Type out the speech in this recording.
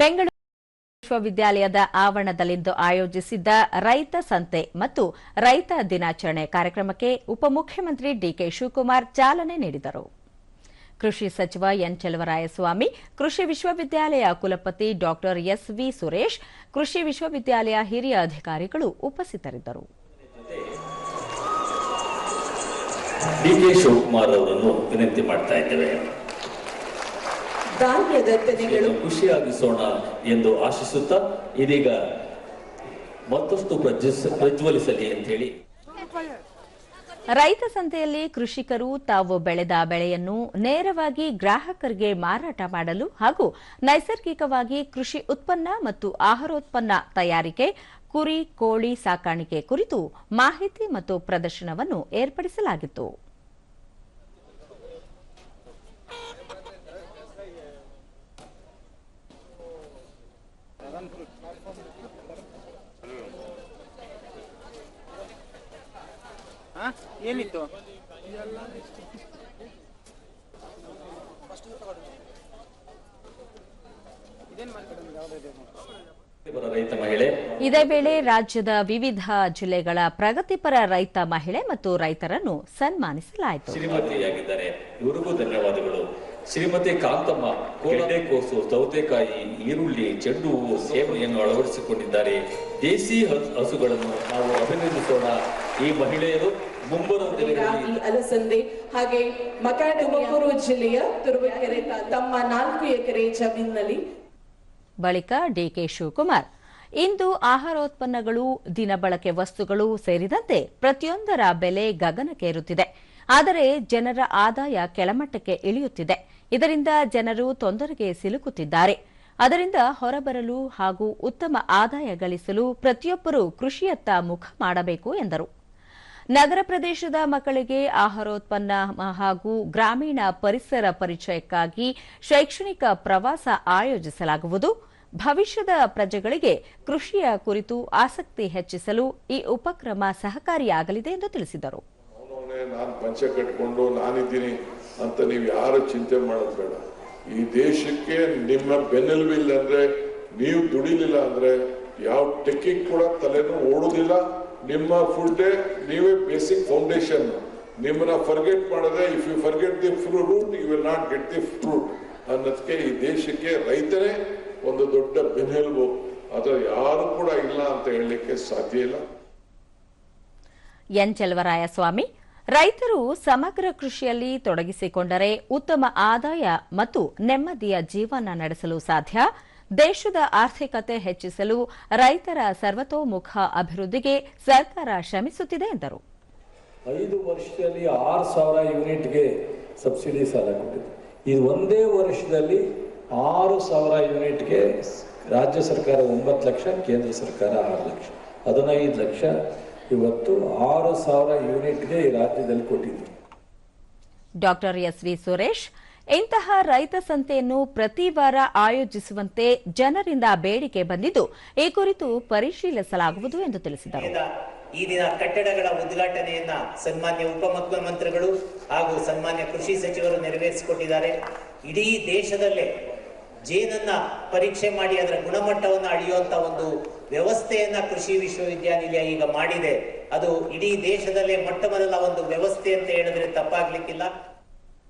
ಬೆಂಗಳೂರು ವಿಶ್ವವಿದ್ಯಾಲಯದ ಆವರಣದಲ್ಲಿಂದು ಆಯೋಜಿಸಿದ್ದ ರೈತ ಸಂತೆ ಮತ್ತು ರೈತ ದಿನಾಚರಣೆ ಕಾರ್ಯಕ್ರಮಕ್ಕೆ ಉಪಮುಖ್ಯಮಂತ್ರಿ ಡಿಕೆ ಶಿವಕುಮಾರ್ ಚಾಲನೆ ನೀಡಿದರು. ಕೃಷಿ ಸಚಿವ ಎನ್ ಚೆಲುವರಾಯಸ್ವಾಮಿ, ಕೃಷಿ ವಿಶ್ವವಿದ್ಯಾಲಯ ಕುಲಪತಿ ಎಸ್ ವಿ ಸುರೇಶ್, ಕೃಷಿ ವಿಶ್ವವಿದ್ಯಾಲಯ ಹಿರಿಯ ಅಧಿಕಾರಿಗಳು ಉಪಸ್ಥಿತರಿದ್ದರು. ಡಿಕೆ ಶಿವಕುಮಾರ್ ಅವರನ್ನು ವಿನಂತಿ ಮಾಡ್ತಾ ತೆನೆಗಳು ಖುಷಿಯಾಗಿಸೋಣ ಎಂದು ಆಶಿಸುತ್ತಾ ಇದೀಗ ಮತ್ತಷ್ಟು ಪ್ರಜ್ವಲಿಸ- ಪ್ರಜ್ವಲಿಸಲಿ ಅಂತ ಹೇಳಿ. ರೈತ ಸಂತೆಯಲ್ಲಿ ಕೃಷಿಕರು ತಾವು ಬೆಳೆದ ಬೆಳೆಯನ್ನು ನೇರವಾಗಿ ಗ್ರಾಹಕರಿಗೆ ಮಾರಾಟ ಮಾಡಲು ಹಾಗೂ ನೈಸರ್ಗಿಕವಾಗಿ ಕೃಷಿ ಉತ್ಪನ್ನ ಮತ್ತು ಆಹಾರೋತ್ಪನ್ನ ತಯಾರಿಕೆ ಕುರಿ ಕೋಳಿ ಸಾಕಾಣಿಕೆ ಕುರಿತು ಮಾಹಿತಿ ಮತ್ತು ಪ್ರದರ್ಶನವನ್ನು ಏರ್ಪಡಿಸಲಾಗಿತ್ತು. ಏನಿತ್ತು? ಇದೇ ವೇಳೆ ರಾಜ್ಯದ ವಿವಿಧ ಜಿಲ್ಲೆಗಳ ಪ್ರಗತಿಪರ ರೈತ ಮಹಿಳೆ ಮತ್ತು ರೈತರನ್ನು ಸನ್ಮಾನಿಸಲಾಯಿತು. ಶ್ರೀಮತಿಯಾಗಿದ್ದಾರೆ. ಇವರಿಗೂ ಧನ್ಯವಾದಗಳು. ಶ್ರೀಮತಿ ಕಾಂತಮ್ಮ ಕೋಸು ಸೌತೆಕಾಯಿ ಈರುಳ್ಳಿ ಚೆಂಡು ಹೂವು ಸೇವನೆಯನ್ನು ಅಳವಡಿಸಿಕೊಂಡಿದ್ದಾರೆ. ದೇಸಿ ಹಸು- ಹಸುಗಳನ್ನು ನಾವು ಅಭಿನಂದಿಸೋಣ. ಈ ಮಹಿಳೆಯರು ಮುಂಬರುವ ರಾಗಿ ಅಲಸಂದೆ ಹಾಗೆ ಮಕ ತುಮಕೂರು ಜಿಲ್ಲೆಯ ತುರುವೇಕೆರೆ ತ- ತಮ್ಮ ನಾಲ್ಕು ಎಕರೆ ಜಮೀನಿನಲ್ಲಿ. ಬಳಿಕ ಡಿಕೆ ಶಿವಕುಮಾರ್ ಇಂದು ಆಹಾರೋತ್ಪನ್ನಗಳು ದಿನಬಳಕೆ ವಸ್ತುಗಳು ಸೇರಿದಂತೆ ಪ್ರತಿಯೊಂದರ ಬೆಲೆ ಗಗನಕ್ಕೇರುತ್ತಿದೆ. ಆದರೆ ಜನರ ಆದಾಯ ಕೆಳಮಟ್ಟಕ್ಕೆ ಇಳಿಯುತ್ತಿದೆ. ಇದರಿಂದ ಜನರು ತೊಂದರೆಗೆ ಸಿಲುಕುತ್ತಿದ್ದಾರೆ. ಅದರಿಂದ ಹೊರಬರಲು ಹಾಗೂ ಉತ್ತಮ ಆದಾಯ ಗಳಿಸಲು ಪ್ರತಿಯೊಬ್ಬರೂ ಕೃಷಿಯತ್ತ ಮುಖ ಮಾಡಬೇಕು ಎಂದರು. ನಗರ ಪ್ರದೇಶದ ಮಕ್ಕಳಿಗೆ ಆಹಾರೋತ್ಪನ್ನ ಹಾಗೂ ಗ್ರಾಮೀಣ ಪರಿಸರ ಪರಿಚಯಕ್ಕಾಗಿ ಶೈಕ್ಷಣಿಕ ಪ್ರವಾಸ ಆಯೋಜಿಸಲಾಗುವುದು. ಭವಿಷ್ಯದ ಪ್ರಜೆಗಳಿಗೆ ಕೃಷಿಯ ಕುರಿತು ಆಸಕ್ತಿ ಹೆಚ್ಚಿಸಲು ಈ ಉಪಕ್ರಮ ಸಹಕಾರಿಯಾಗಲಿದೆ ಎಂದು ತಿಳಿಸಿದರು. ಅವನವನೇ ನಾನು ಪಂಚ ಕಟ್ಕೊಂಡು ನಾನಿದ್ದೀನಿ ಅಂತ ನೀವು ಯಾರು ಚಿಂತೆ ಮಾಡೋದು ಬೇಡ. ಈ ದೇಶಕ್ಕೆ ನಿಮ್ಮ ಬೆನ್ನೆಲುಬಿಲ್ಲ ಅಂದ್ರೆ, ನೀವು ದುಡಿಲಿಲ್ಲ ಅಂದ್ರೆ, ಯಾವ ಟೆಕ್ಕಿಗೆ ಕೂಡ ತಲೆನೂ ಓಡುದಿಲ್ಲ. ನಿಮ್ಮ ಫುಡ್ಡೇ ನೀವೇ ಬೇಸಿಕ್ ಫೌಂಡೇಶನ್ ನಿಮ್ಮನ್ನ ಫರ್ಗೆಟ್ ಮಾಡದೆ if you forget the root you will not get the fruit ಅನ್ನೋದಕ್ಕೆ ಈ ದೇಶಕ್ಕೆ ರೈತರೇ ಒಂದು ದೊಡ್ಡ ಬೆನ್ನೆಲುಬು. ಅದರ ಯಾರು ಕೂಡ ಇಲ್ಲ ಅಂತ ಹೇಳಲಿಕ್ಕೆ ಸಾಧ್ಯ ಇಲ್ಲ. ಎನ್ ಚೆಲುವರಾಯಸ್ವಾಮಿ ರೈತರು ಸಮಗ್ರ ಕೃಷಿಯಲ್ಲಿ ತೊಡಗಿಸಿಕೊಂಡರೆ ಉತ್ತಮ ಆದಾಯ ಮತ್ತು ನೆಮ್ಮದಿಯ ಜೀವನ ನಡೆಸಲು ಸಾಧ್ಯ. ದೇಶದ ಆರ್ಥಿಕತೆ ಹೆಚ್ಚಿಸಲು ರೈತರ ಸರ್ವತೋಮುಖ ಅಭಿವೃದ್ಧಿಗೆ ಸರ್ಕಾರ ಶ್ರಮಿಸುತ್ತಿದೆ ಎಂದರು. ಐದು ವರ್ಷದಲ್ಲಿ ಆರು ಸಾವಿರ ಯೂನಿಟ್ಗೆ ಸಬ್ಸಿಡಿ ಸಾಲ ಕೊಟ್ಟಿದೆ. ಇದು ಒಂದೇ ವರ್ಷದಲ್ಲಿ ಆರು ಸಾವಿರ ಯೂನಿಟ್ಗೆ ರಾಜ್ಯ ಸರ್ಕಾರ ಒಂಬತ್ತು ಲಕ್ಷ, ಕೇಂದ್ರ ಸರ್ಕಾರ ಆರು ಲಕ್ಷ. ಹದಿನೈದು ಲಕ್ಷ. ಇವತ್ತು ಆರು ಸಾವಿರ ಯೂನಿಟ್ಗೆ ಈ ರಾಜ್ಯದಲ್ಲಿ ಕೊಟ್ಟಿದೆ ಡಾಕ್ಟರ್ ಎಸ್ ವಿ ಸುರೇಶ್ ಇಂತಹ ರೈತ ಸಂತೆಯನ್ನು ಪ್ರತಿ ವಾರ ಆಯೋಜಿಸುವಂತೆ ಜನರಿಂದ ಬೇಡಿಕೆ ಬಂದಿದ್ದು ಈ ಕುರಿತು ಪರಿಶೀಲಿಸಲಾಗುವುದು ಎಂದು ತಿಳಿಸಿದರು. ಈ ದಿನ ಕಟ್ಟಡಗಳ ಉದ್ಘಾಟನೆಯನ್ನ ಸನ್ಮಾನ್ಯ ಉಪಮುಖ್ಯಮಂತ್ರಿಗಳು ಹಾಗೂ ಸನ್ಮಾನ್ಯ ಕೃಷಿ ಸಚಿವರು ನೆರವೇರಿಸಿಕೊಟ್ಟಿದ್ದಾರೆ. ಇಡೀ ದೇಶದಲ್ಲೇ ಜೇನನ್ನ ಪರೀಕ್ಷೆ ಮಾಡಿ ಅದರ ಗುಣಮಟ್ಟವನ್ನು ಅಳೆಯುವಂತ ಒಂದು ವ್ಯವಸ್ಥೆಯನ್ನ ಕೃಷಿ ವಿಶ್ವವಿದ್ಯಾನಿಲಯ ಈಗ ಮಾಡಿದೆ. ಅದು ಇಡೀ ದೇಶದಲ್ಲೇ ಮೊಟ್ಟ ಒಂದು ವ್ಯವಸ್ಥೆ ಅಂತ ಹೇಳಿದ್ರೆ ತಪ್ಪಾಗ್ಲಿಕ್ಕಿಲ್ಲ.